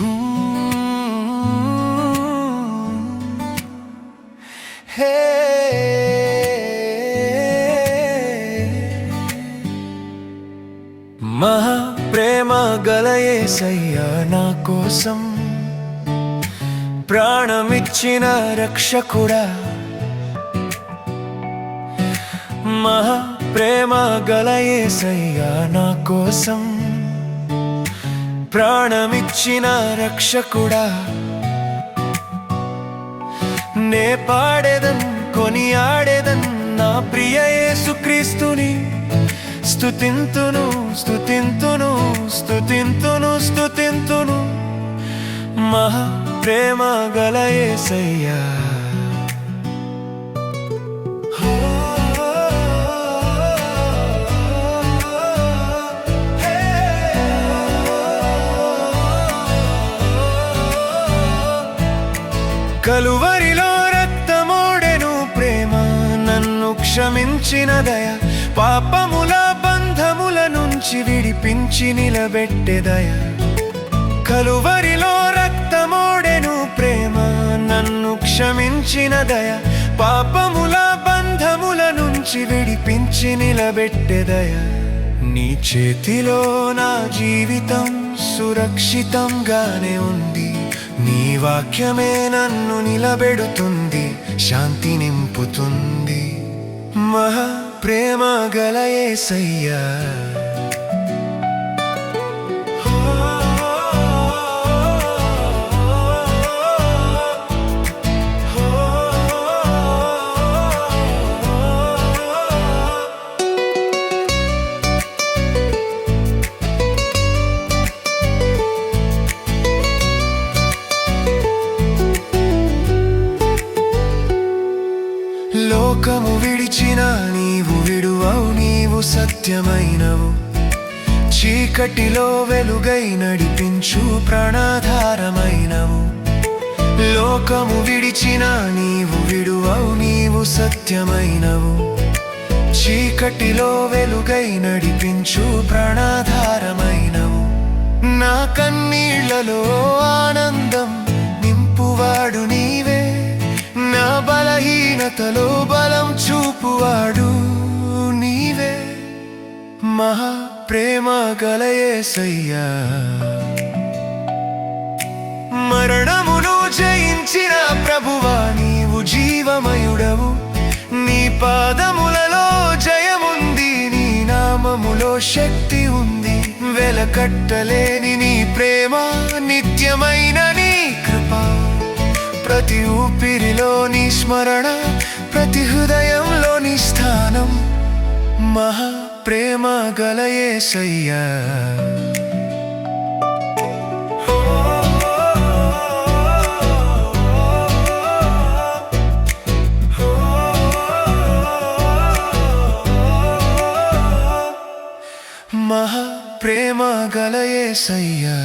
మహా ప్రేమ గలయేసయ్యా నా కోసం ప్రాణమిచ్చిన రక్షకుడా. మహా ప్రేమ గలయేసయ్యా నా కోసం ప్రాణమిచ్చిన రక్షకుడా. నే పాడేదన్ కొనియాడేదన్ నా ప్రియ యేసుక్రీస్తుని. స్తుతింతును స్తుతింతును స్తుతింతును స్తుతింతును. మహా ప్రేమ గల కలువరిలో రక్తమోడెను ప్రేమ నన్ను క్షమించిన దయ పాపముల బంధముల నుంచి విడిపించి నిలబెట్టెదయ కలువరిలో రక్తమోడెను ప్రేమ నన్ను క్షమించిన దయ పాపముల బంధముల నుంచి విడిపించి నిలబెట్టెదయ నీ చేతిలో నా జీవితం సురక్షితంగానే ఉంది. నీ వాక్యమే నన్ను నిలబెడుతుంది శాంతి నింపుతుంది. మహా ప్రేమ గల లోకము విడిచిన నీవు విడువవు నీవు సత్యమైనవు. చీకటిలో వెలుగై నడిపించు ప్రాణాధారమైనవు. లోకము విడిచిన నీవు విడువవు నీవు సత్యమైనవు. చీకటిలో వెలుగై నడిపించు ప్రాణాధారమైనవు. నా కన్నీళ్ళలో ఆనందం బలహీనతలో బలం చూపువాడు నీవే. మహా ప్రేమ గలయేసయ్యా మరణమును జయించిన ప్రభువా నీవు జీవమయుడవు. నీ పాదములలో జయముంది నీ నామములో శక్తి ఉంది. వెలకట్టలేని నీ ప్రేమ నిత్యమైన ప్రతి ఊపిరిలోని స్మరణ ప్రతి హృదయంలోని స్థానం. మహా ప్రేమ గలయేసయ్యా మహా ప్రేమ గలయేసయ్యా